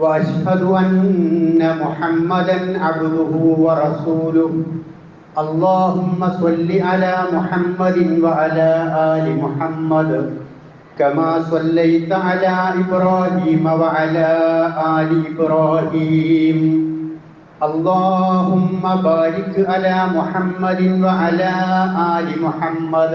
وأشهد أن محمدا عبده ورسوله. اللهم صل على محمد وعلى آل محمد كما صليت على إبراهيم وعلى آل إبراهيم. اللهم بارك على محمد وعلى آل محمد.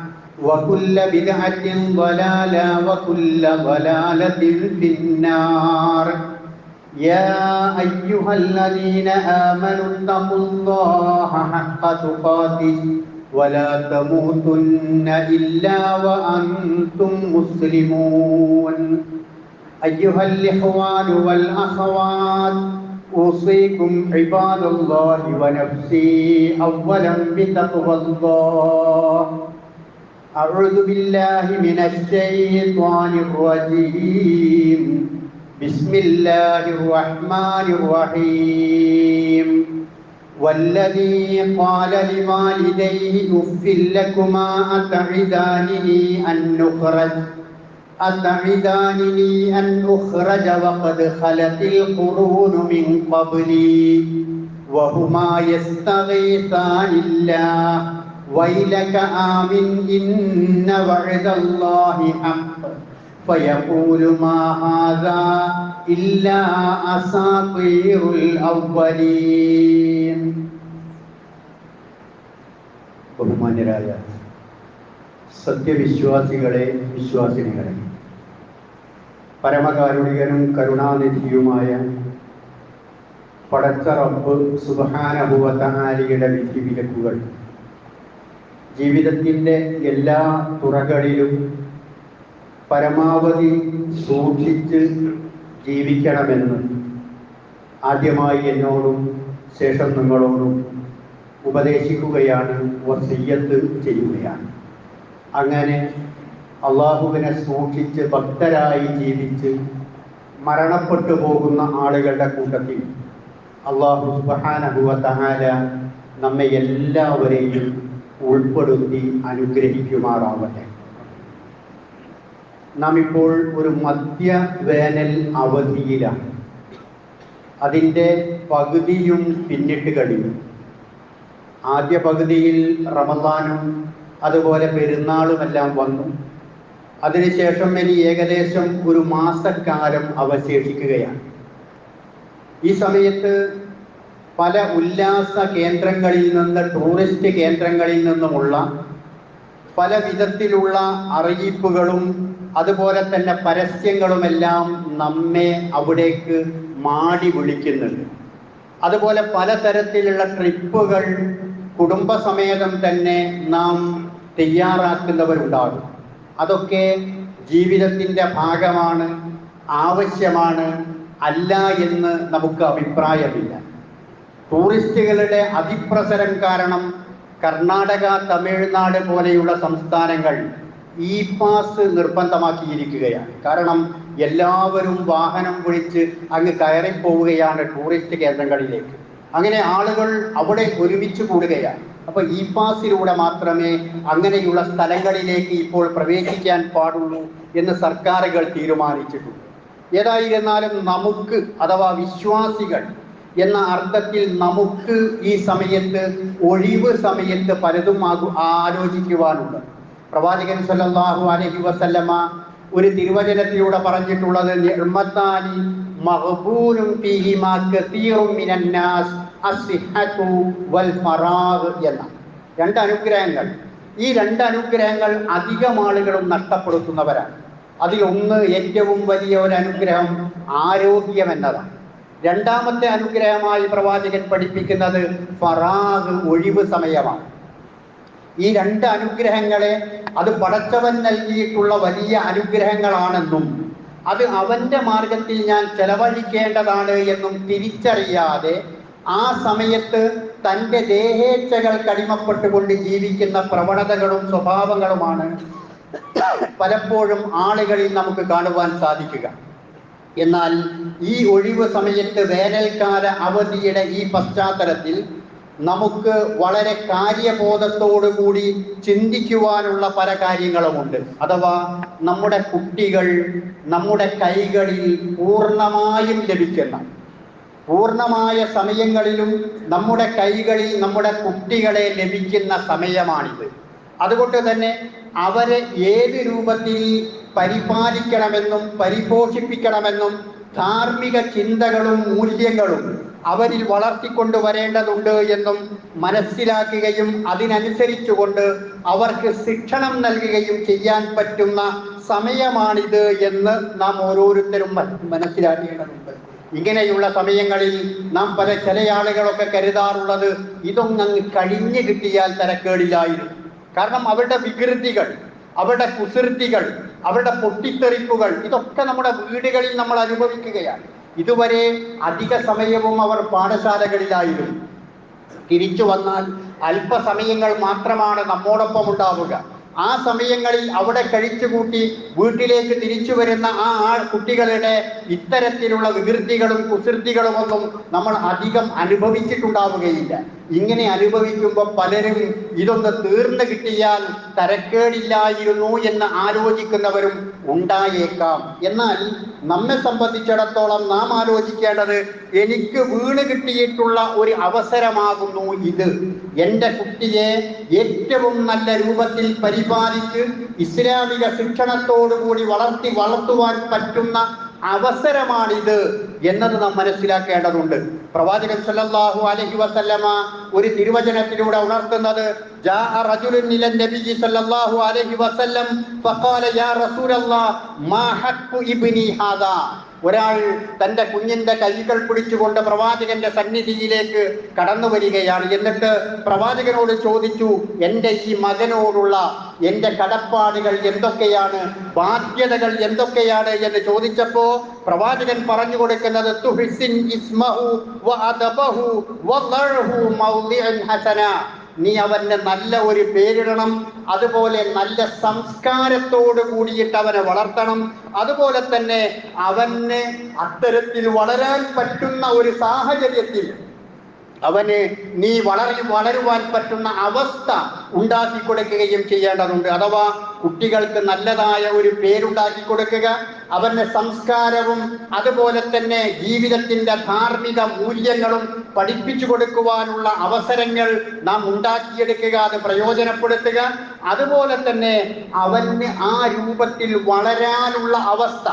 وكل بدعة ضلالة وكل ضلالة في النار. يا أيها الذين آمنوا اتقوا الله حق تقاته ولا تموتن إلا وأنتم مسلمون. أيها الإخوان والأخوات أوصيكم عباد الله ونفسي أولا بتقوى الله. أعوذ بالله من الشيطان الرجيم. بسم الله الرحمن الرحيم. والذي قال لوالديه أف لكما أتعدانني أن نخرج أتعدانني أن أخرج وقد خلت القرون من قبلي وهما يستغيثان الله. ويلك آمن إن وعد الله حق فيقول ما هذا إلا أساطير الأولين ബഹുമാന്യരായ സത്യവിശ്വാസികളെ വിശ്വാസിനികളെ പരമകാരുണികനും കരുണാനിധിയുമായ പടച്ച റബ്ബ് സുബഹാനഭുവത്താലിയുടെ വിധി വിലക്കുകൾ ജീവിതത്തിന്റെ എല്ലാ തുറകളിലും പരമാവധി സൂക്ഷിച്ച് ജീവിക്കണമെന്ന് ആദ്യമായി എന്നോടും ശേഷം നിങ്ങളോടും ഉപദേശിക്കുകയാണ് വസയ്യത്ത് ചെയ്യുകയാണ്. അങ്ങനെ അള്ളാഹുവിനെ സൂക്ഷിച്ച് ഭക്തരായി ജീവിച്ച് മരണപ്പെട്ടു പോകുന്ന ആളുകളുടെ കൂട്ടത്തിൽ അള്ളാഹു സുബാനഹുവ തഹാല നമ്മെ എല്ലാവരെയും ഉൾപ്പെടുത്തി അനുഗ്രഹിക്കുമാറാവട്ടെ. നാം ഇപ്പോൾ ഒരു മധ്യ വേനൽ അവധിയിലാണ്. അതിന്റെ പകുതിയും പിന്നിട്ട് കഴിഞ്ഞു. ആദ്യ പകുതിയിൽ റമദാനും അതുപോലെ പെരുന്നാളുമെല്ലാം വന്നു. അതിനുശേഷം ഇനി ഏകദേശം ഒരു മാസക്കാലം അവശേഷിക്കുകയാണ്. ഈ സമയത്ത് പല ഉല്ലാസ കേന്ദ്രങ്ങളിൽ നിന്ന് ടൂറിസ്റ്റ് കേന്ദ്രങ്ങളിൽ നിന്നുമുള്ള പല വിധത്തിലുള്ള അറിയിപ്പുകളും അതുപോലെ തന്നെ പരസ്യങ്ങളുമെല്ലാം നമ്മെ അവിടേക്ക് മാടി വിളിക്കുന്നുണ്ട്. അതുപോലെ പലതരത്തിലുള്ള ട്രിപ്പുകൾ കുടുംബസമേതം തന്നെ നാം തയ്യാറാക്കുന്നവരുണ്ടാകും. അതൊക്കെ ജീവിതത്തിന്റെ ഭാഗമാണ് ആവശ്യമാണ് അല്ല എന്ന് നമുക്ക് അഭിപ്രായമില്ല. ടൂറിസ്റ്റുകളുടെ അതിപ്രസരം കാരണം കർണാടക തമിഴ്നാട് പോലെയുള്ള സംസ്ഥാനങ്ങൾ ഇ പാസ് നിർബന്ധമാക്കിയിരിക്കുകയാണ്. കാരണം എല്ലാവരും വാഹനം വിളിച്ച് അങ്ങ് കയറിപ്പോവുകയാണ് ടൂറിസ്റ്റ് കേന്ദ്രങ്ങളിലേക്ക്. അങ്ങനെ ആളുകൾ അവിടെ ഒരുമിച്ച് കൂടുകയാണ്. അപ്പൊ ഇ പാസിലൂടെ മാത്രമേ അങ്ങനെയുള്ള സ്ഥലങ്ങളിലേക്ക് ഇപ്പോൾ പ്രവേശിക്കാൻ പാടുള്ളൂ എന്ന് സർക്കാരുകൾ തീരുമാനിച്ചിട്ടുണ്ട്. ഏതായിരുന്നാലും നമുക്ക് അഥവാ വിശ്വാസികൾ എന്ന അർത്ഥത്തിൽ നമുക്ക് ഈ സമയത്ത് ഒഴിവ് സമയത്ത് പലതും ആകു- ആലോചിക്കുവാനുണ്ട്. പ്രവാചകൻ സല്ലല്ലാഹു അലൈഹി വസല്ലമ ഒരു തിരുവചനത്തിലൂടെ പറഞ്ഞിട്ടുള്ളത് മിനന്നാസ് വൽ ഫറാഗ് എന്ന രണ്ട് അനുഗ്രഹങ്ങൾ. ഈ രണ്ട് അനുഗ്രഹങ്ങൾ അധികം ആളുകളും നഷ്ടപ്പെടുത്തുന്നവരാണ്. അതിലൊന്ന് ഏറ്റവും വലിയ ഒരു അനുഗ്രഹം ആരോഗ്യം എന്നതാണ്. രണ്ടാമത്തെ അനുഗ്രഹമായി പ്രവാചകൻ പഠിപ്പിക്കുന്നത് ഫറാഗ് ഒഴിവ് സമയമാണ്. ഈ രണ്ട് അനുഗ്രഹങ്ങളെ അത് പടച്ചവൻ നൽകിയിട്ടുള്ള വലിയ അനുഗ്രഹങ്ങളാണെന്നും അത് അവന്റെ മാർഗത്തിൽ ഞാൻ ചെലവഴിക്കേണ്ടതാണ് എന്നും തിരിച്ചറിയാതെ ആ സമയത്ത് തന്റെ ദേഹേച്ഛകൾ കടിമപ്പെട്ടുകൊണ്ട് ജീവിക്കുന്ന പ്രവണതകളും സ്വഭാവങ്ങളുമാണ് പലപ്പോഴും ആളുകളിൽ നമുക്ക് കാണുവാൻ സാധിക്കുക. എന്നാൽ ഈ ഒഴിവ് സമയത്ത് വേനൽക്കാല അവധിയുടെ ഈ പശ്ചാത്തലത്തിൽ നമുക്ക് വളരെ കാര്യബോധത്തോടു കൂടി ചിന്തിക്കുവാനുള്ള പല കാര്യങ്ങളുമുണ്ട്. അഥവാ നമ്മുടെ കുട്ടികൾ നമ്മുടെ കൈകളിൽ പൂർണമായും ലഭിക്കുന്ന പൂർണമായ സമയങ്ങളിലും നമ്മുടെ കൈകളിൽ നമ്മുടെ കുട്ടികളെ ലഭിക്കുന്ന സമയമാണിത്. അതുകൊണ്ട് തന്നെ അവരെ ഏത് രൂപത്തിൽ പരിപാലിക്കണമെന്നും പരിപോഷിപ്പിക്കണമെന്നും ധാർമ്മിക ചിന്തകളും മൂല്യങ്ങളും അവരിൽ വളർത്തിക്കൊണ്ടുവരേണ്ടതുണ്ട് എന്നും മനസ്സിലാക്കുകയും അതിനനുസരിച്ചുകൊണ്ട് അവർക്ക് ശിക്ഷണം നൽകുകയും ചെയ്യാൻ പറ്റുന്ന സമയമാണിത് എന്ന് നാം ഓരോരുത്തരും മനസ്സിലാക്കേണ്ടതുണ്ട്. ഇങ്ങനെയുള്ള സമയങ്ങളിൽ നാം പല ചില ആളുകളൊക്കെ കരുതാറുള്ളത് ഇതൊന്നങ്ങ് കഴിഞ്ഞു കിട്ടിയാൽ തരക്കേടില്ലായിരുന്നു. കാരണം അവരുടെ വികൃതികൾ അവരുടെ കുസൃതികൾ അവരുടെ പൊട്ടിത്തെറിപ്പുകൾ ഇതൊക്കെ നമ്മുടെ വീടുകളിൽ നമ്മൾ അനുഭവിക്കുകയാണ്. ഇതുവരെ അധിക സമയവും അവർ പാഠശാലകളിലായിരുന്നു. തിരിച്ചു വന്നാൽ അല്പസമയങ്ങൾ മാത്രമാണ് നമ്മോടൊപ്പം ഉണ്ടാവുക. ആ സമയങ്ങളിൽ അവിടെ കഴിച്ചുകൂട്ടി വീട്ടിലേക്ക് തിരിച്ചു വരുന്ന ആ ആ കുട്ടികളുടെ ഇത്തരത്തിലുള്ള വികൃതികളും കുസൃതികളും ഒന്നും നമ്മൾ അധികം അനുഭവിച്ചിട്ടുണ്ടാവുകയില്ല. ഇങ്ങനെ അനുഭവിക്കുമ്പോൾ പലരും ഇതൊന്ന് തീർന്നു കിട്ടിയാൽ തരക്കേടില്ലായിരുന്നു എന്ന് ആലോചിക്കുന്നവരും ഉണ്ടായേക്കാം. എന്നാൽ നമ്മെ സംബന്ധിച്ചിടത്തോളം നാം ആലോചിക്കേണ്ടത് എനിക്ക് വീണ് കിട്ടിയിട്ടുള്ള ഒരു അവസരമാകുന്നു ഇത്. എന്റെ കുട്ടിയെ ഏറ്റവും നല്ല രൂപത്തിൽ പരിപാലിച്ച് ഇസ്ലാമിക ശിക്ഷണത്തോടുകൂടി വളർത്തി വളർത്തുവാൻ പറ്റുന്ന അവസരമാണിത് എന്നത് നാം മനസ്സിലാക്കേണ്ടതുണ്ട്. പ്രവാചകൻ സല്ലല്ലാഹു അലൈഹി വസല്ലമ ഒരു തിരുവചനത്തിലൂടെ ഉണർത്തുന്നത് ജാഅ റജുലുൻ ഇല സല്ലല്ലാഹു അലൈഹി വസല്ലം ഫഖാല യാ മാ ഹാദാ. ഒരാൾ തന്റെ കുഞ്ഞിന്റെ കൈകൾ പിടിച്ചുകൊണ്ട് പ്രവാചകന്റെ സന്നിധിയിലേക്ക് കടന്നു വരികയാണ്. എന്നിട്ട് പ്രവാചകനോട് ചോദിച്ചു എന്റെ ഈ മകനോടുള്ള എന്റെ കടപ്പാടുകൾ എന്തൊക്കെയാണ്? ബാധ്യതകൾ എന്തൊക്കെയാണ്? എന്ന് ചോദിച്ചപ്പോ പ്രവാചകൻ പറഞ്ഞു കൊടുക്കുന്നത് തുഹിസിൻ ഇസ്മഹു വ അദബഹു മൗദിഅൻ ഹസന. നീ അവന് നല്ല ഒരു പേരിടണം. അതുപോലെ നല്ല സംസ്കാരത്തോട് കൂടിയിട്ട് അവനെ വളർത്തണം. അതുപോലെ തന്നെ അവന് അത്തരത്തിൽ വളരാൻ പറ്റുന്ന ഒരു സാഹചര്യത്തിൽ അവന് നീ വളരെ വളരുവാൻ പറ്റുന്ന അവസ്ഥ ഉണ്ടാക്കി കൊടുക്കുകയും ചെയ്യേണ്ടതുണ്ട്. അഥവാ കുട്ടികൾക്ക് നല്ലതായ ഒരു പേരുണ്ടാക്കി കൊടുക്കുക അവന്റെ സംസ്കാരവും അതുപോലെ തന്നെ ജീവിതത്തിന്റെ ധാർമ്മിക മൂല്യങ്ങളും പഠിപ്പിച്ചു കൊടുക്കുവാനുള്ള അവസരങ്ങൾ നാം ഉണ്ടാക്കിയെടുക്കുക അത് പ്രയോജനപ്പെടുത്തുക. അതുപോലെ തന്നെ അവന് ആ രൂപത്തിൽ വളരാനുള്ള അവസ്ഥ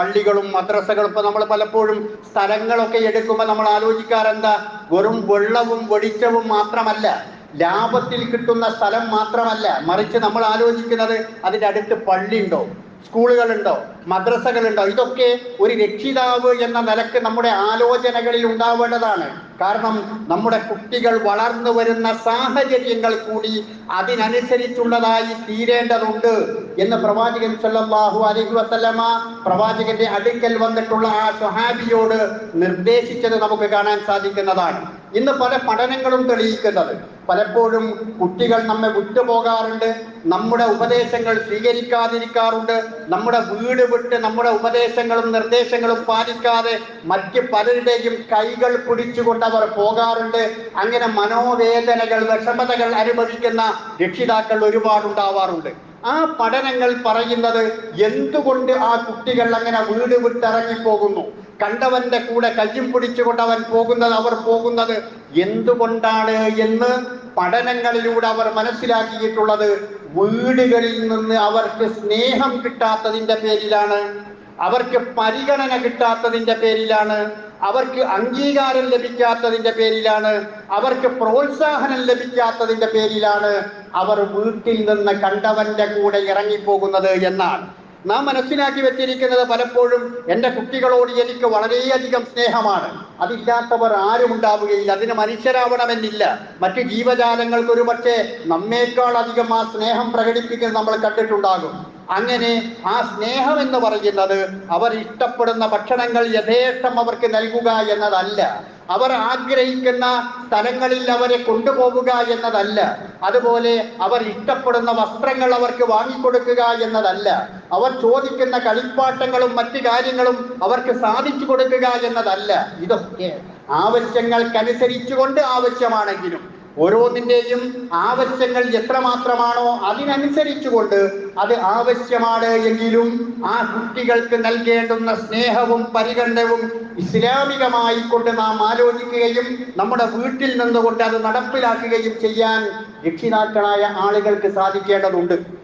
പള്ളികളും മദ്രസകളും ഇപ്പൊ നമ്മൾ പലപ്പോഴും സ്ഥലങ്ങളൊക്കെ എടുക്കുമ്പോൾ നമ്മൾ ആലോചിക്കാറെന്താ? വെറും വെള്ളവും വെളിച്ചവും മാത്രമല്ല ലാഭത്തിൽ കിട്ടുന്ന സ്ഥലം മാത്രമല്ല. മറിച്ച് നമ്മൾ ആലോചിക്കുന്നത് അതിന്റെ അടുത്ത് പള്ളിയുണ്ടോ? സ്കൂളുകളുണ്ടോ? മദ്രസകളുണ്ടോ? ഇതൊക്കെ ഒരു രക്ഷിതാവ് എന്ന നിലയ്ക്ക് നമ്മുടെ ആലോചനകളിൽ ഉണ്ടാവേണ്ടതാണ്. കാരണം നമ്മുടെ കുട്ടികൾ വളർന്നു വരുന്ന സാഹചര്യങ്ങൾ കൂടി അതിനനുസരിച്ചുള്ളതായി തീരേണ്ടതുണ്ട് എന്ന് പ്രവാചകൻ സല്ലല്ലാഹു അലൈഹി വസല്ലമ പ്രവാചകന്റെ അടുക്കൽ വന്നിട്ടുള്ള ആ സ്വഹാബിയോട് നിർദ്ദേശിച്ചത് നമുക്ക് കാണാൻ സാധിക്കുന്നതാണ്. ഇന്ന് പല പഠനങ്ങളും തെളിയിക്കുന്നത്. പലപ്പോഴും കുട്ടികൾ നമ്മെ വിട്ടുപോകാറുണ്ട് നമ്മുടെ ഉപദേശങ്ങൾ സ്വീകരിക്കാതിരിക്കാറുണ്ട് നമ്മുടെ വീട് വിട്ട് നമ്മുടെ ഉപദേശങ്ങളും നിർദ്ദേശങ്ങളും പാലിക്കാതെ മറ്റ് പലരുടെയും കൈകൾ പിടിച്ചുകൊണ്ട് അവർ പോകാറുണ്ട്. അങ്ങനെ മനോവേദനകൾ വിഷമതകൾ അനുഭവിക്കുന്ന രക്ഷിതാക്കൾ ഒരുപാടുണ്ടാവാറുണ്ട്. ആ പഠനങ്ങൾ പറയുന്നത് എന്തുകൊണ്ട് ആ കുട്ടികൾ അങ്ങനെ വീട് വിട്ടിറങ്ങിപ്പോകുന്നു? കണ്ടവന്റെ കൂടെ കയ്യും പിടിച്ചുകൊണ്ട് അവൻ പോകുന്നത് അവർ പോകുന്നത് എന്തുകൊണ്ടാണ് എന്ന് പഠനങ്ങളിലൂടെ അവർ മനസ്സിലാക്കിയിട്ടുള്ളത്. വീടുകളിൽ നിന്ന് അവർക്ക് സ്നേഹം കിട്ടാത്തതിന്റെ പേരിലാണ്. അവർക്ക് പരിഗണന കിട്ടാത്തതിന്റെ പേരിലാണ്. അവർക്ക് അംഗീകാരം ലഭിക്കാത്തതിന്റെ പേരിലാണ്. അവർക്ക് പ്രോത്സാഹനം ലഭിക്കാത്തതിന്റെ പേരിലാണ്. അവർ വീട്ടിൽ നിന്ന് കണ്ടവന്റെ കൂടെ ഇറങ്ങിപ്പോകുന്നത് എന്നാണ്. നാം മനസ്സിലാക്കി വെച്ചിരിക്കുന്നത് പലപ്പോഴും എന്റെ കുട്ടികളോട് എനിക്ക് വളരെയധികം സ്നേഹമാണ്. അതില്ലാത്തവർ ആരും ഉണ്ടാവുകയില്ല. അതിന് മനുഷ്യരാവണമെന്നില്ല. മറ്റ് ജീവജാലങ്ങൾക്ക് ഒരു പക്ഷേ നമ്മേക്കാൾ അധികം ആ സ്നേഹം പ്രകടിപ്പിക്കുന്നത് നമ്മൾ കണ്ടിട്ടുണ്ടാകും. അങ്ങനെ ആ സ്നേഹം എന്ന് പറയുന്നത് അവർ ഇഷ്ടപ്പെടുന്ന ഭക്ഷണങ്ങൾ യഥേഷ്ടം അവർക്ക് നൽകുക എന്നതല്ല. അവർ ആഗ്രഹിക്കുന്ന സ്ഥലങ്ങളിൽ അവരെ കൊണ്ടുപോവുക എന്നതല്ല. അതുപോലെ അവർ ഇഷ്ടപ്പെടുന്ന വസ്ത്രങ്ങൾ അവർക്ക് വാങ്ങിക്കൊടുക്കുക എന്നതല്ല. അവർ ചോദിക്കുന്ന കളിപ്പാട്ടങ്ങളും മറ്റു കാര്യങ്ങളും അവർക്ക് സാധിച്ചു കൊടുക്കുക എന്നതല്ല. ഇതൊക്കെ ആവശ്യങ്ങൾക്കനുസരിച്ചുകൊണ്ട് ആവശ്യമാണെങ്കിലും ഓരോന്നിന്റെയും ആവശ്യങ്ങൾ എത്രമാത്രമാണോ അതിനനുസരിച്ചുകൊണ്ട് അത് ആവശ്യമാണ് എങ്കിലും ആ കുട്ടികൾക്ക് നൽകേണ്ടുന്ന സ്നേഹവും പരിഗണനവും ഇസ്ലാമികമായി കൊണ്ട് നാം ആലോചിക്കുകയും നമ്മുടെ വീട്ടിൽ നിന്നുകൊണ്ട് അത് നടപ്പിലാക്കുകയും ചെയ്യാൻ രക്ഷിതാക്കളായ ആളുകൾക്ക് സാധിക്കേണ്ടതുണ്ട്.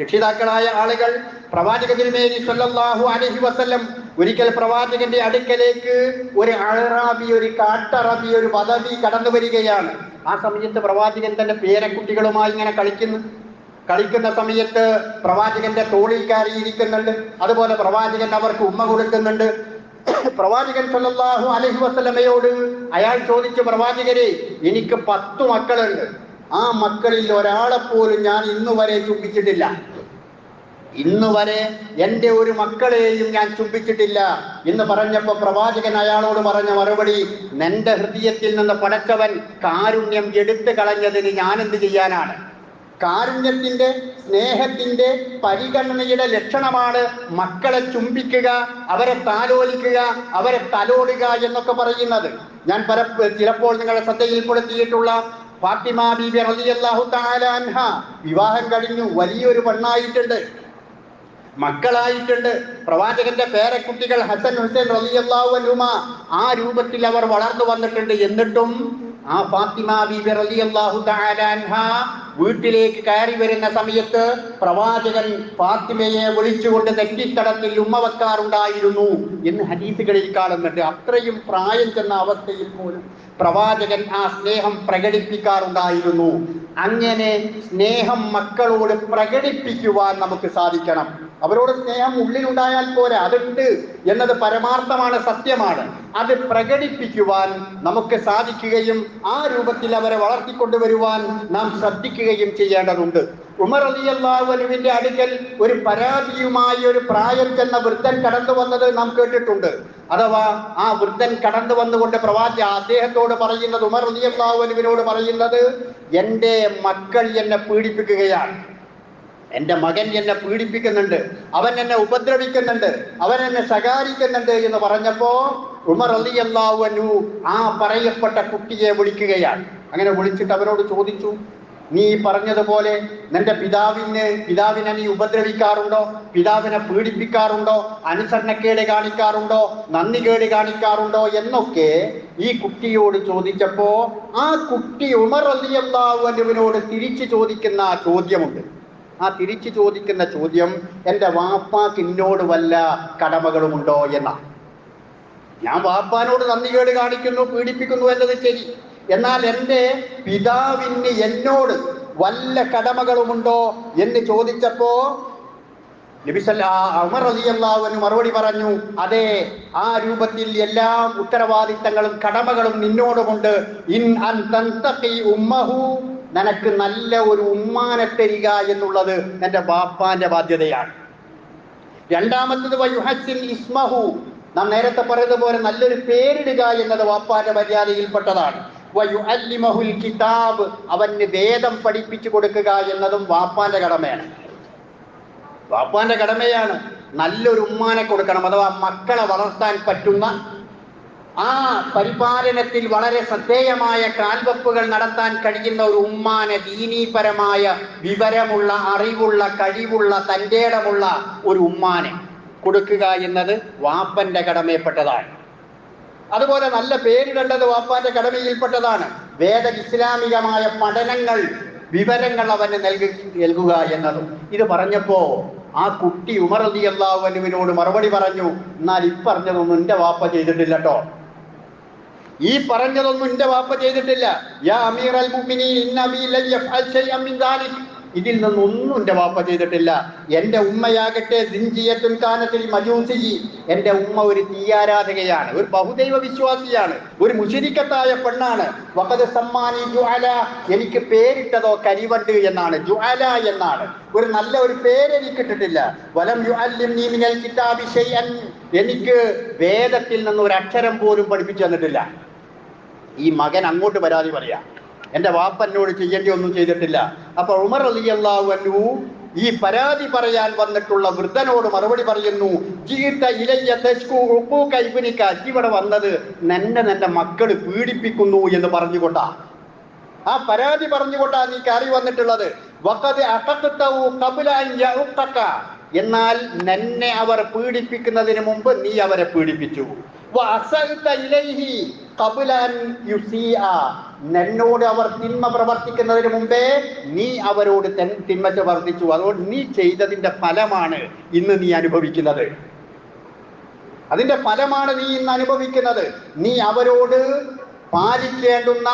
രക്ഷിതാക്കളായ ആളുകൾ പ്രവാചക തിരുമേനി സല്ലല്ലാഹു അലൈഹി വസല്ലം ഒരിക്കൽ പ്രവാചകന്റെ അടുക്കലേക്ക് ഒരു അഴറാബി ഒരു കാട്ടറബി ഒരു പദവി കടന്നു വരികയാണ്. ആ സമയത്ത് പ്രവാചകൻ തന്റെ പേരക്കുട്ടികളുമായി ഇങ്ങനെ കളിക്കുന്നു. കളിക്കുന്ന സമയത്ത് പ്രവാചകന്റെ തോളിൽ കയറിയിരിക്കുന്നുണ്ട്. അതുപോലെ പ്രവാചകൻ അവർക്ക് ഉമ്മ കൊടുക്കുന്നുണ്ട്. പ്രവാചകൻ സല്ലല്ലാഹു അലൈഹി വസല്ലമയോട് അയാൾ ചോദിച്ചു പ്രവാചകരെ എനിക്ക് പത്തു മക്കളുണ്ട്. ആ മക്കളിൽ ഒരാളെ പോലും ഞാൻ ഇന്നുവരെ ചുംബിച്ചിട്ടില്ല. ഇന്ന് വരെ എന്റെ ഒരു മക്കളെയും ഞാൻ ചുംബിച്ചിട്ടില്ല. എന്ന് പറഞ്ഞപ്പോൾ പ്രവാചകൻ അയാളോട് പറഞ്ഞ മറുപടി നിന്റെ ഹൃദയത്തിൽ നിന്ന് പടച്ചവൻ കാരുണ്യം എടുത്തു കളഞ്ഞതിന് ഞാൻ എന്ത് ചെയ്യാനാണ്? കാരുണ്യത്തിന്റെ സ്നേഹത്തിന്റെ പരിഗണനയുടെ ലക്ഷണമാണ് മക്കളെ ചുംബിക്കുക അവരെ താലോലിക്കുക അവരെ തലോടുക എന്നൊക്കെ പറയുന്നത്. ഞാൻ പല ചിലപ്പോൾ നിങ്ങളുടെ ശ്രദ്ധയിൽപ്പെടുത്തിയിട്ടുള്ള ഫാത്തിമ ബീബി റളിയല്ലാഹു തആല അൻഹ വിവാഹം കഴിഞ്ഞു. വലിയൊരു പെണ്ണായിട്ടുണ്ട്. മക്കളായിട്ടുണ്ട്. പ്രവാചകന്റെ പേരക്കുട്ടികൾ ഹസൻ ഹുസൈൻ റളിയല്ലാഹു അൻഹുമ ആ രൂപത്തിൽ അവർ വളർന്നു വന്നിട്ടുണ്ട്. എന്നിട്ടും ആ ഫാത്തിമ ബീബി റലിയല്ലാഹു അൻഹ വീട്ടിലേക്ക് കയറി വരുന്ന സമയത്ത് പ്രവാചകൻ ഫാത്തിമയെ വിളിച്ചുകൊണ്ട് നെറ്റിത്തടത്തിൽ ഉമ്മ വെക്കാറുണ്ടായിരുന്നു എന്ന് ഹദീസുകളിൽ കാണുന്നുണ്ട്. അത്രയും പ്രായം ചെന്ന അവസ്ഥയിൽ പോലും പ്രവാചകൻ ആ സ്നേഹം പ്രകടിപ്പിക്കാറുണ്ടായിരുന്നു. അങ്ങനെ സ്നേഹം മക്കളോട് പ്രകടിപ്പിക്കുവാൻ നമുക്ക് സാധിക്കണം. അവരോട് സ്നേഹം ഉള്ളിലുണ്ടായാൽ പോരാ അതുണ്ട് എന്നത് പരമാർത്ഥമാണ് സത്യമാണ്. അത് പ്രകടിപ്പിക്കുവാൻ നമുക്ക് സാധിക്കുകയും ആ രൂപത്തിൽ അവരെ വളർത്തിക്കൊണ്ടുവരുവാൻ നാം ശ്രദ്ധിക്കുകയും ചെയ്യേണ്ടതുണ്ട്. ഉമർ അലി അലിയല്ലാഹുവിന്റെ അടുക്കൽ ഒരു പരാതിയുമായി ഒരു പ്രായം ചെന്ന വൃദ്ധൻ കടന്നു വന്നത് നാം കേട്ടിട്ടുണ്ട്. അഥവാ ആ വൃദ്ധൻ കടന്നു വന്നുകൊണ്ട് പ്രവാചക അദ്ദേഹത്തോട് പറയുന്നത് ഉമർ അലി അലിയല്ലാഹുവിനോട് പറയുന്നത് എന്റെ മക്കൾ എന്നെ പീഡിപ്പിക്കുകയാണ്. എന്റെ മകൻ എന്നെ പീഡിപ്പിക്കുന്നുണ്ട്. അവൻ എന്നെ ഉപദ്രവിക്കുന്നുണ്ട്. അവൻ എന്നെ ശകാരിക്കുന്നുണ്ട് എന്ന് പറഞ്ഞപ്പോ ഉമർ അലി അള്ളാഹുനു ആ പറയപ്പെട്ട കുട്ടിയെ വിളിക്കുകയാണ്. അങ്ങനെ വിളിച്ചിട്ട് അവരോട് ചോദിച്ചു നീ പറഞ്ഞതുപോലെ നിന്റെ പിതാവിനെ പിതാവിനെ നീ ഉപദ്രവിക്കാറുണ്ടോ? പിതാവിനെ പീഡിപ്പിക്കാറുണ്ടോ? അനുസരണക്കേട് കാണിക്കാറുണ്ടോ? നന്ദികേട് കാണിക്കാറുണ്ടോ? എന്നൊക്കെ ഈ കുട്ടിയോട് ചോദിച്ചപ്പോ ആ കുട്ടി ഉമർ അലി അള്ളാഹുവിനോട് തിരിച്ചു ചോദിക്കുന്ന ആ ചോദ്യമുണ്ട്. ആ തിരിച്ചു ചോദിക്കുന്ന ചോദ്യം എന്റെ വാപ്പാക്ക് എന്നോട് വല്ല കടമകളുമുണ്ടോ? എന്നാ. ഞാൻ വാപ്പാനോട് നന്ദികേട് കാണിക്കുന്നു പീഡിപ്പിക്കുന്നു എന്നത് ശരി. എന്നാൽ എന്റെ പിതാവിന് എന്നോട് വല്ല കടമകളുമുണ്ടോ എന്ന് ചോദിച്ചപ്പോ അമർ മറുപടി പറഞ്ഞു അതെ ആ രൂപത്തിൽ എല്ലാ ഉത്തരവാദിത്തങ്ങളും കടമകളും നിന്നോടുമുണ്ട്. ഇൻ അൻ ഉമ്മഹു നിനക്ക് നല്ല ഒരു ഉമ്മാനെ തരിക എന്നുള്ളത് എന്റെ ബാപ്പാന്റെ ബാധ്യതയാണ്. രണ്ടാമത്തത് വയുഹസിൻ ഇസ്മഹു നാം നേരത്തെ പറഞ്ഞതുപോലെ നല്ലൊരു പേരിടുക എന്നത് വാപ്പാന്റെ മര്യാദയിൽപ്പെട്ടതാണ്. കിതാബ് അവന് വേദം പഠിപ്പിച്ചു കൊടുക്കുക എന്നതും വാപ്പാന്റെ കടമയാണ്. വാപ്പാന്റെ കടമയാണ് നല്ലൊരു ഉമ്മാനെ കൊടുക്കണം അഥവാ മക്കളെ വളർത്താൻ പറ്റുന്ന ആ പരിപാലനത്തിൽ വളരെ ശ്രദ്ധേയമായ കാൽവെപ്പുകൾ നടത്താൻ കഴിയുന്ന ഒരു ഉമ്മാനെ ദീനീപരമായ വിവരമുള്ള അറിവുള്ള കഴിവുള്ള തന്റേടമുള്ള ഒരു ഉമ്മാനെ കൊടുക്കുക എന്നത് വാപ്പന്റെ കടമയിൽപ്പെട്ടതാണ് അതുപോലെ നല്ല പേരിടേണ്ടത് വാപ്പാന്റെ കടമയിൽപ്പെട്ടതാണ്. വേദ ഇസ്ലാമികമായ പഠനങ്ങൾ വിവരങ്ങൾ അവന് നൽകി നൽകുക എന്നതും. ഇത് പറഞ്ഞപ്പോ ആ കുട്ടി ഉമറതി അള്ളാഹുവിനോട് മറുപടി പറഞ്ഞു എന്നാൽ ഈ പറഞ്ഞതൊന്നും എന്റെ വാപ്പ ചെയ്തിട്ടില്ല കേട്ടോ ഈ പറഞ്ഞതൊന്നും എന്റെ വാപ്പ ചെയ്തിട്ടില്ല. യാ അമീർ അൽ ഇതിൽ നിന്നൊന്നും എന്റെ വാപ്പ ചെയ്തിട്ടില്ല. എന്റെ ഉമ്മയാകട്ടെ ദിൻജിയത്തുൻ കാനത്തിൽ മജൂസി എന്റെ ഉമ്മ ഒരു തീയാരാധകയാണ് ഒരു ബഹുദൈവ വിശ്വാസിയാണ് ഒരു മുഷിരിക്കത്തായ പെണ്ണാണ്. വക്കത് സമ്മാനി ജുഅല എനിക്ക് പേരിട്ടതോ കരിവണ്ട് എന്നാണ്. ജുഅല എന്നാണ്. ഒരു നല്ല ഒരു പേര് എനിക്ക് ഇട്ടിട്ടില്ല വലം യുഅല്ലിംനി മിനൽ കിതാബി ശൈഅൻ എനിക്ക് വേദത്തിൽ നിന്ന് ഒരു അക്ഷരം പോലും പഠിപ്പിച്ചു തന്നിട്ടില്ല. ഈ മകൻ അങ്ങോട്ട് പരാതി പറയാ. എന്റെ വാപ്പ എന്നോട് ചെയ്യേണ്ടി ഒന്നും ചെയ്തിട്ടില്ല. അപ്പൊ ഉമർ അലി അള്ളാഹു ഈ പരാതി പറയാൻ വന്നിട്ടുള്ള വൃദ്ധനോട് മറുപടി പറയുന്നു ഇവിടെ വന്നത് നിന്നെ നിന്റെ മക്കൾ പീഡിപ്പിക്കുന്നു എന്ന് പറഞ്ഞുകൊണ്ടാ. ആ പരാതി പറഞ്ഞുകൊണ്ടാ നീ കയറി വന്നിട്ടുള്ളത്. എന്നാൽ നിന്നെ അവർ പീഡിപ്പിക്കുന്നതിന് മുമ്പ് നീ അവരെ പീഡിപ്പിച്ചു. നിന്നോട് അവർ തിന്മ പ്രവർത്തിക്കുന്നതിന് മുമ്പേ നീ അവരോട് തെൻ- തിന്മ പ്രവർത്തിച്ചു. അതുകൊണ്ട് നീ ചെയ്തതിന്റെ ഫലമാണ് ഇന്ന് നീ അനുഭവിക്കുന്നത്. അതിന്റെ ഫലമാണ് നീ ഇന്ന് അനുഭവിക്കുന്നത്. നീ അവരോട് പാലിക്കേണ്ടുന്ന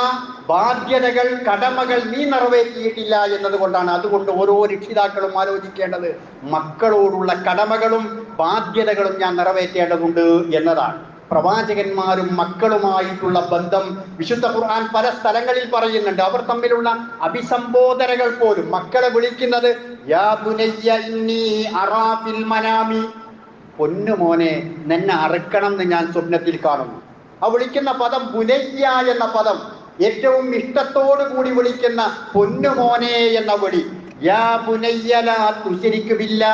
ബാധ്യതകൾ കടമകൾ നീ നിറവേറ്റിയിട്ടില്ല എന്നതുകൊണ്ടാണ്. അതുകൊണ്ട് ഓരോ രക്ഷിതാക്കളും ആലോചിക്കേണ്ടത് മക്കളോടുള്ള കടമകളും ബാധ്യതകളും ഞാൻ നിറവേറ്റേണ്ടതുണ്ട് എന്നതാണ്. പ്രവാചകന്മാരും മക്കളുമായിട്ടുള്ള ബന്ധം വിശുദ്ധ ഖുർആൻ പല സ്ഥലങ്ങളിൽ പറയുന്നുണ്ട്. അവർ തമ്മിലുള്ള അഭിസംബോധനകൾ പോലും. മക്കളെ വിളിക്കുന്നത് യാ ബുനയ്യ ഇന്നി അറാ ഫിൽ മനാമി. പൊന്നു മോനെ നിന്നെ അറുക്കണം എന്ന് ഞാൻ സ്വപ്നത്തിൽ കാണുന്നു. ആ വിളിക്കുന്ന പദം പുനയ്യ എന്ന പദം ഏറ്റവും ഇഷ്ടത്തോടു കൂടി വിളിക്കുന്ന പൊന്നു മോനെ എന്ന വിളി. യാ പുനയ്യല തുശരിക്കുമില്ല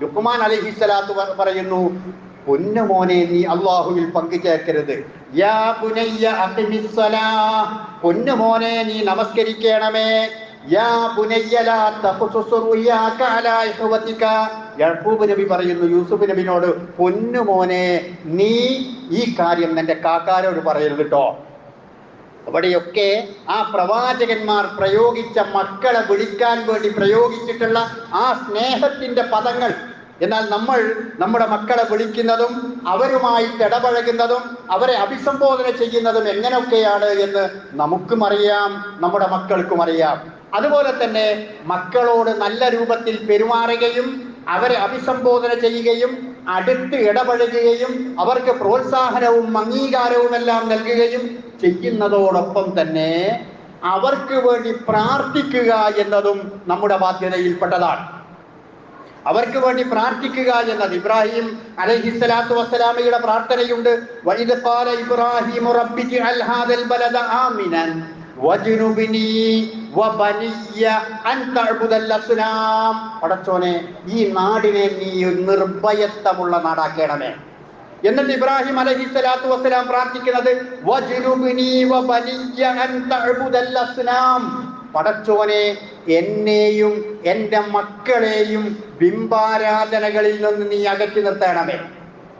ലുക്മാൻ അലഹിസ്സലാത്ത് പറയുന്നു പൊന്നു മോനെ നീ അള്ളാഹുവിൽ പങ്കുചേർക്കരുത് യാ പൊന്നു മോനെ നീ നമസ്കരിക്കണമേ. യാ നബി പറയുന്നു യൂസുഫ് നബിനോട് പൊന്നു മോനെ നീ ഈ കാര്യം നിന്റെ കാക്കാരോട് പറയരുത് കേട്ടോ അവിടെയൊക്കെ ആ പ്രവാചകന്മാർ പ്രയോഗിച്ച മക്കളെ വിളിക്കാൻ വേണ്ടി പ്രയോഗിച്ചിട്ടുള്ള ആ സ്നേഹത്തിന്റെ പദങ്ങൾ എന്നാൽ നമ്മൾ നമ്മുടെ മക്കളെ വിളിക്കുന്നതും അവരുമായിട്ട് ഇടപഴകുന്നതും അവരെ അഭിസംബോധന ചെയ്യുന്നതും എങ്ങനെയൊക്കെയാണ് എന്ന് നമുക്കും അറിയാം നമ്മുടെ മക്കൾക്കും അറിയാം. അതുപോലെ തന്നെ മക്കളോട് നല്ല രൂപത്തിൽ പെരുമാറുകയും അവരെ അഭിസംബോധന ചെയ്യുകയും അടുത്ത് ഇടപഴകുകയും അവർക്ക് പ്രോത്സാഹനവും അംഗീകാരവും എല്ലാം നൽകുകയും ചെയ്യുന്നതോടൊപ്പം തന്നെ അവർക്ക് വേണ്ടി പ്രാർത്ഥിക്കുക എന്നതും നമ്മുടെ ബാധ്യതയിൽപ്പെട്ടതാണ്. അവർക്ക് വേണ്ടി പ്രാർത്ഥിക്കുക എന്നത് ഇബ്രാഹിം അലൈഹിസ്സലാത്തു വസ്സലാമയുടെ പ്രാർത്ഥനയുണ്ട്. ഇബ്രാഹിം അൽ ഹാദൽ ബലദ ആമിനൻ അൻ പടച്ചോനെ ഈ നാടിനെ നീ നിർഭയത്വമുള്ള നാടാക്കണമേ. എന്നിട്ട് ഇബ്രാഹിം അലൈഹിസ്സലാത്തു വസ്സലാം പ്രാർത്ഥിക്കുന്നത് അൻ പടച്ചോനെ എന്നെയും എന്റെ മക്കളെയും ബിംബാരാധനകളിൽ നിന്ന് നീ അകറ്റി നിർത്തണമേ.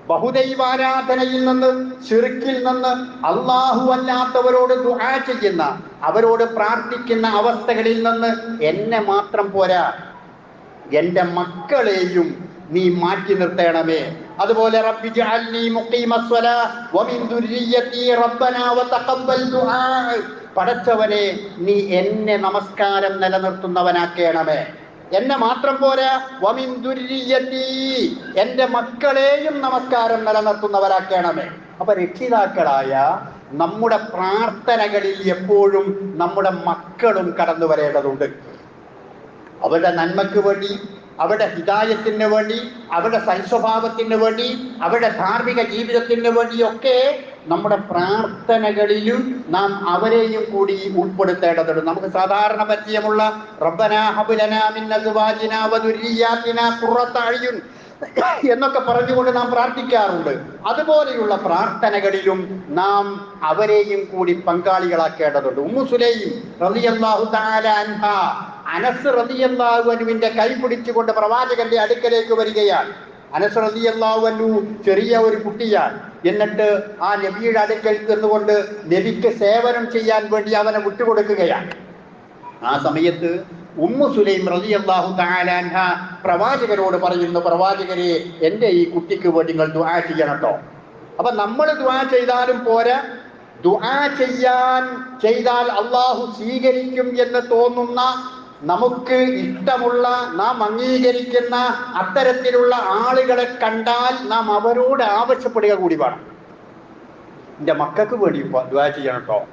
ബഹുദൈവാരാധനയിൽ നിന്ന് ചെറുക്കിൽ നിന്ന് അള്ളാഹു അല്ലാത്തവരോട് ദുആ ചെയ്യുന്ന അവരോട് പ്രാർത്ഥിക്കുന്ന അവസ്ഥകളിൽ നിന്ന് എന്നെ മാത്രം പോരാ. എന്റെ മക്കളെയും നീ മാറ്റി നിർത്തണമേ. അതുപോലെ റബ്ബി ജഅൽനി മുഖീമസ്സലാ വമിൻ ദുർരിയ്യതി റബ്ബനാ വതഖബ്ബൽ ദുആ. പടച്ചവനെ നീ എന്നെ നമസ്കാരം നിലനിർത്തുന്നവനാക്കേണമേ. എന്നെ മാത്രം പോരാ വമിൻ എന്റെ മക്കളെയും നമസ്കാരം നിലനിർത്തുന്നവരാക്കേണമേ. അപ്പൊ രക്ഷിതാക്കളായ നമ്മുടെ പ്രാർത്ഥനകളിൽ എപ്പോഴും നമ്മുടെ മക്കളും കടന്നു വരേണ്ടതുണ്ട്. അവരുടെ നന്മയ്ക്ക് വേണ്ടി അവരുടെ ഹിതായത്തിന് വേണ്ടി അവരുടെ സൽസ്വഭാവത്തിന് വേണ്ടി അവരുടെ ധാർമ്മിക ജീവിതത്തിന് വേണ്ടിയൊക്കെ നമ്മുടെ പ്രാർത്ഥനകളിലും നാം അവരെയും കൂടി ഉൾപ്പെടുത്തേണ്ടതുണ്ട്. നമുക്ക് സാധാരണ പരിചയമുള്ള എന്നൊക്കെ പറഞ്ഞുകൊണ്ട് നാം പ്രാർത്ഥിക്കാറുണ്ട്. അതുപോലെയുള്ള പ്രാർത്ഥനകളിലും നാം അവരെയും കൂടി പങ്കാളികളാക്കേണ്ടതുണ്ട്. ഉമ്മു സുലൈം റളിയല്ലാഹു തആല അനസ് റളിയല്ലാഹു കൈ പിടിച്ചുകൊണ്ട് പ്രവാചകന്റെ അടുക്കലേക്ക് വരികയാണ്. അനസ് റളിയല്ലാഹു അൻഹു ചെറിയ ഒരു കുട്ടിയാണ് എന്നിട്ട് ആ നബിയുടെ അടുക്കൽ നിന്നുകൊണ്ട് നബിക്ക് സേവനം ചെയ്യാൻ വേണ്ടി അവനെ വിട്ടുകൊടുക്കുകയാണ്. ആ സമയത്ത് ഉമ്മു സുലൈം റളിയല്ലാഹു തആല അൻഹ പ്രവാചകരോട് പറയുന്നു പ്രവാചകരെ എന്റെ ഈ കുട്ടിക്ക് വേണ്ടി നിങ്ങൾ ദുആ ചെയ്യണം കേട്ടോ അപ്പൊ നമ്മൾ ദുആ ചെയ്താലും പോരാ. ദുആ ചെയ്യാൻ ചെയ്താൽ അള്ളാഹു സ്വീകരിക്കും എന്ന് തോന്നുന്ന നമുക്ക് ഇഷ്ടമുള്ള നാം അംഗീകരിക്കുന്ന അത്തരത്തിലുള്ള ആളുകളെ കണ്ടാൽ നാം അവരോട് ആവശ്യപ്പെടുക കൂടി വേണം. എന്റെ മക്കൾക്ക് വേണ്ടി ദുആ ചെയ്യണം കേട്ടോ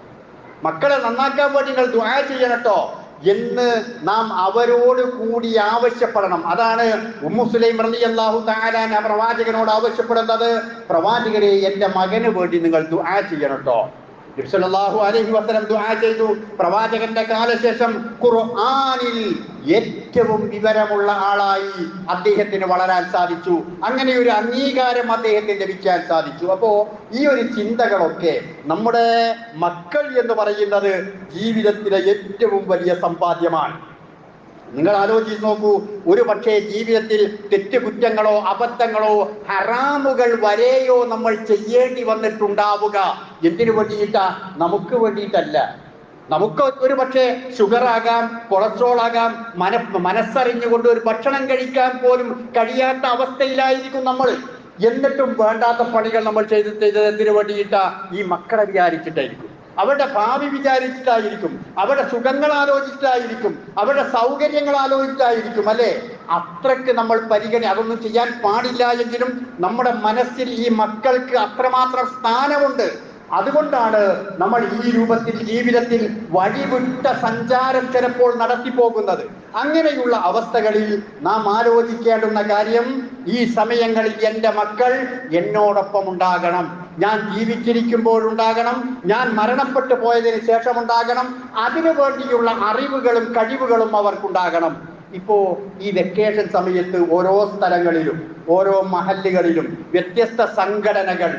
മക്കളെ നന്നാക്കാൻ വേണ്ടി നിങ്ങൾ ദുആ ചെയ്യണം കേട്ടോ എന്ന് നാം അവരോട് കൂടി ആവശ്യപ്പെടണം. അതാണ് ഉമ്മുസുലൈം റലി റളിയല്ലാഹു തആല പ്രവാചകനോട് ആവശ്യപ്പെടുന്നത്. പ്രവാചകരെ എന്റെ മകന് വേണ്ടി നിങ്ങൾ ദുആ ചെയ്യണം കേട്ടോ ദുആ ചെയ്തു. പ്രവാചകന്റെ കാലശേഷം ഖുർആനിൽ ഏറ്റവും വിവരമുള്ള ആളായി അദ്ദേഹത്തിന് വളരാൻ സാധിച്ചു. അങ്ങനെ ഒരു അംഗീകാരം അദ്ദേഹത്തിന് ലഭിക്കാൻ സാധിച്ചു. അപ്പോ ഈ ഒരു ചിന്തകളൊക്കെ നമ്മുടെ മക്കൾ എന്ന് പറയുന്നത് ജീവിതത്തിലെ ഏറ്റവും വലിയ സമ്പാദ്യമാണ്. നിങ്ങൾ ആലോചിച്ച് നോക്കൂ ഒരു പക്ഷേ ജീവിതത്തിൽ തെറ്റുകുറ്റങ്ങളോ അബദ്ധങ്ങളോ ഹറാമുകൾ വരെയോ നമ്മൾ ചെയ്യേണ്ടി വന്നിട്ടുണ്ടാവുക. എന്തിനു വേണ്ടിയിട്ടാ? നമുക്ക് വേണ്ടിയിട്ടല്ല. നമുക്ക് ഒരു പക്ഷേ ഷുഗർ ആകാം കൊളസ്ട്രോൾ ആകാം മന മനസ്സറിഞ്ഞുകൊണ്ട് ഒരു ഭക്ഷണം കഴിക്കാൻ പോലും കഴിയാത്ത അവസ്ഥയിലായിരിക്കും നമ്മൾ. എന്നിട്ടും വേണ്ടാത്ത പണികൾ നമ്മൾ ചെയ്ത് ചെയ്തതിന് വേണ്ടിയിട്ടാ? ഈ മക്കളെ വിചാരിച്ചിട്ടായിരിക്കും. അവരുടെ ഭാവി വിചാരിച്ചിട്ടായിരിക്കും അവരുടെ സുഖങ്ങൾ ആലോചിച്ചിട്ടായിരിക്കും അവരുടെ സൗകര്യങ്ങൾ ആലോചിച്ചിട്ടായിരിക്കും അല്ലെ? അത്രയ്ക്ക് നമ്മൾ പരിഗണി അതൊന്നും ചെയ്യാൻ പാടില്ല എങ്കിലും നമ്മുടെ മനസ്സിൽ ഈ മക്കൾക്ക് അത്രമാത്രം സ്ഥാനമുണ്ട്. അതുകൊണ്ടാണ് നമ്മൾ ഈ രൂപത്തിൽ ജീവിതത്തിൽ വഴിവിട്ട സഞ്ചാരം ചിലപ്പോൾ നടത്തിപ്പോകുന്നത് അങ്ങനെയുള്ള അവസ്ഥകളിൽ നാം ആലോചിക്കേണ്ടുന്ന കാര്യം ഈ സമയങ്ങളിൽ എന്റെ മക്കൾ എന്നോടൊപ്പം ഉണ്ടാകണം. ഞാൻ ജീവിച്ചിരിക്കുമ്പോഴുണ്ടാകണം. ഞാൻ മരണപ്പെട്ടു പോയതിന് ശേഷം ഉണ്ടാകണം അതിനു വേണ്ടിയുള്ള അറിവുകളും കഴിവുകളും അവർക്കുണ്ടാകണം. ഇപ്പോ ഈ വെക്കേഷൻ സമയത്ത് ഓരോ സ്ഥലങ്ങളിലും ഓരോ മഹല്ലുകളിലും വ്യത്യസ്ത സംഘടനകൾ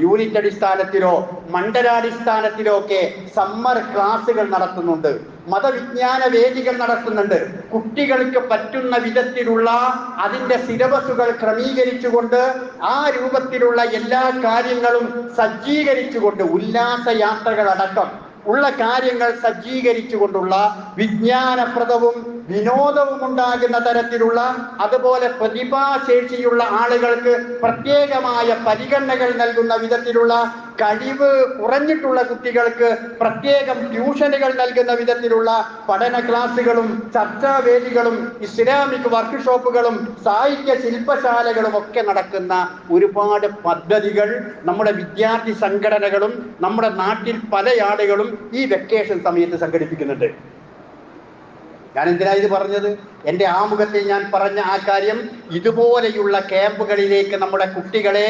യൂണിറ്റ് അടിസ്ഥാനത്തിലോ മണ്ഡലാടിസ്ഥാനത്തിലോ ഒക്കെ സമ്മർ ക്ലാസുകൾ നടത്തുന്നുണ്ട്. മതവിജ്ഞാന വേദികൾ നടത്തുന്നുണ്ട്. കുട്ടികൾക്ക് പറ്റുന്ന വിധത്തിലുള്ള അതിന്റെ സിലബസുകൾ ക്രമീകരിച്ചുകൊണ്ട് ആ രൂപത്തിലുള്ള എല്ലാ കാര്യങ്ങളും സജ്ജീകരിച്ചുകൊണ്ട് ഉല്ലാസ യാത്രകൾ യാത്രകളടക്കം ഉള്ള കാര്യങ്ങൾ സജ്ജീകരിച്ചുകൊണ്ടുള്ള വിജ്ഞാനപ്രദവും വിനോദവും ഉണ്ടാകുന്ന തരത്തിലുള്ള അതുപോലെ പ്രതിഭാശേഷിയുള്ള ആളുകൾക്ക് പ്രത്യേകമായ പരിഗണനകൾ നൽകുന്ന വിധത്തിലുള്ള കഴിവ് കുറഞ്ഞിട്ടുള്ള കുട്ടികൾക്ക് പ്രത്യേകം ട്യൂഷനുകൾ നൽകുന്ന വിധത്തിലുള്ള പഠന ക്ലാസുകളും ചർച്ചാവേദികളും ഇസ്ലാമിക് വർക്ക്ഷോപ്പുകളും സാഹിത്യ ശില്പശാലകളും ഒക്കെ നടക്കുന്ന ഒരുപാട് പദ്ധതികൾ നമ്മുടെ വിദ്യാർത്ഥി സംഘടനകളും നമ്മുടെ നാട്ടിൽ പല ആളുകളും ഈ വെക്കേഷൻ സമയത്ത് സംഘടിപ്പിക്കുന്നുണ്ട്. ഞാൻ എന്തിനാ ഇത് പറഞ്ഞത്? എന്റെ ആമുഖത്തിൽ ഞാൻ പറഞ്ഞ ആ കാര്യം ഇതുപോലെയുള്ള ക്യാമ്പുകളിലേക്ക് നമ്മുടെ കുട്ടികളെ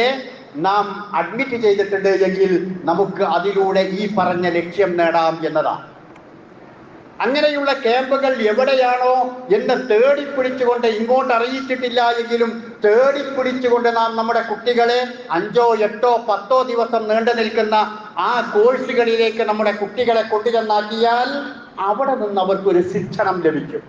നാം അഡ്മിറ്റ് ചെയ്തിട്ടുണ്ട് എങ്കിൽ നമുക്ക് അതിലൂടെ ഈ പറഞ്ഞ ലക്ഷ്യം നേടാം എന്നതാണ് അങ്ങനെയുള്ള ക്യാമ്പുകൾ എവിടെയാണോ എന്ന് തേടിപ്പിടിച്ചുകൊണ്ട് ഇങ്ങോട്ട് അറിയിച്ചിട്ടില്ല എങ്കിലും തേടിപ്പിടിച്ചുകൊണ്ട് നാം നമ്മുടെ കുട്ടികളെ അഞ്ചോ എട്ടോ പത്തോ ദിവസം നീണ്ടു നിൽക്കുന്ന ആ കോഴ്സുകളിലേക്ക് നമ്മുടെ കുട്ടികളെ കൊണ്ടുചെന്നാക്കിയാൽ അവിടെ നിന്ന് അവർക്കൊരു ശിക്ഷണം ലഭിക്കും.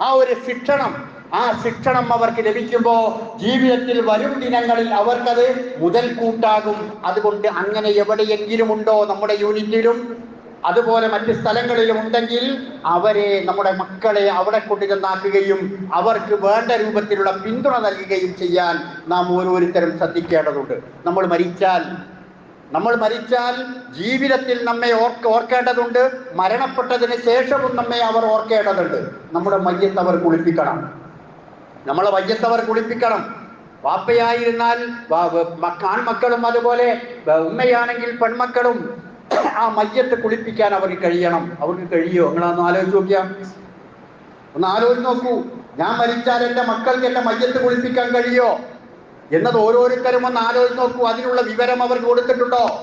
ആ ഒരു ശിക്ഷണം ആ ശിക്ഷണം അവർക്ക് ലഭിക്കുമ്പോൾ ജീവിതത്തിൽ വരും ദിനങ്ങളിൽ അവർക്കത് മുതൽക്കൂട്ടാകും. അതുകൊണ്ട് അങ്ങനെ എവിടെയെങ്കിലും ഉണ്ടോ നമ്മുടെ യൂണിറ്റിലും അതുപോലെ മറ്റ് സ്ഥലങ്ങളിലും ഉണ്ടെങ്കിൽ അവരെ നമ്മുടെ മക്കളെ അവിടെ കൊണ്ടുചെന്നാക്കുകയും അവർക്ക് വേണ്ട രൂപത്തിലുള്ള പിന്തുണ നൽകുകയും ചെയ്യാൻ നാം ഓരോരുത്തരും ശ്രദ്ധിക്കേണ്ടതുണ്ട്. നമ്മൾ മരിച്ചാൽ നമ്മൾ മരിച്ചാൽ ജീവിതത്തിൽ നമ്മെ ഓർക്ക് ഓർക്കേണ്ടതുണ്ട്. മരണപ്പെട്ടതിന് ശേഷവും നമ്മെ അവർ ഓർക്കേണ്ടതുണ്ട്. നമ്മുടെ മയ്യത്ത് അവർ കുളിപ്പിക്കണം. നമ്മളെ വയ്യത്തവർ കുളിപ്പിക്കണം. വാപ്പയായിരുന്നാൽ ആൺമക്കളും അതുപോലെ ഉമ്മയാണെങ്കിൽ പെൺമക്കളും ആ മയ്യത്ത് കുളിപ്പിക്കാൻ അവർക്ക് കഴിയണം. അവർക്ക് കഴിയോ? നിങ്ങളൊന്ന് ആലോചിച്ച് നോക്കിയാ. ഒന്ന് ആലോചിച്ച് നോക്കൂ. ഞാൻ മരിച്ചാൽ എന്റെ മക്കൾക്ക് എന്റെ മയ്യത്ത് കുളിപ്പിക്കാൻ കഴിയോ? എന്നത് ഓരോരുത്തരും ഒന്ന് ആലോചിച്ച് നോക്കൂ. അതിനുള്ള വിവരം അവർക്ക് കൊടുത്തിട്ടുണ്ടോ?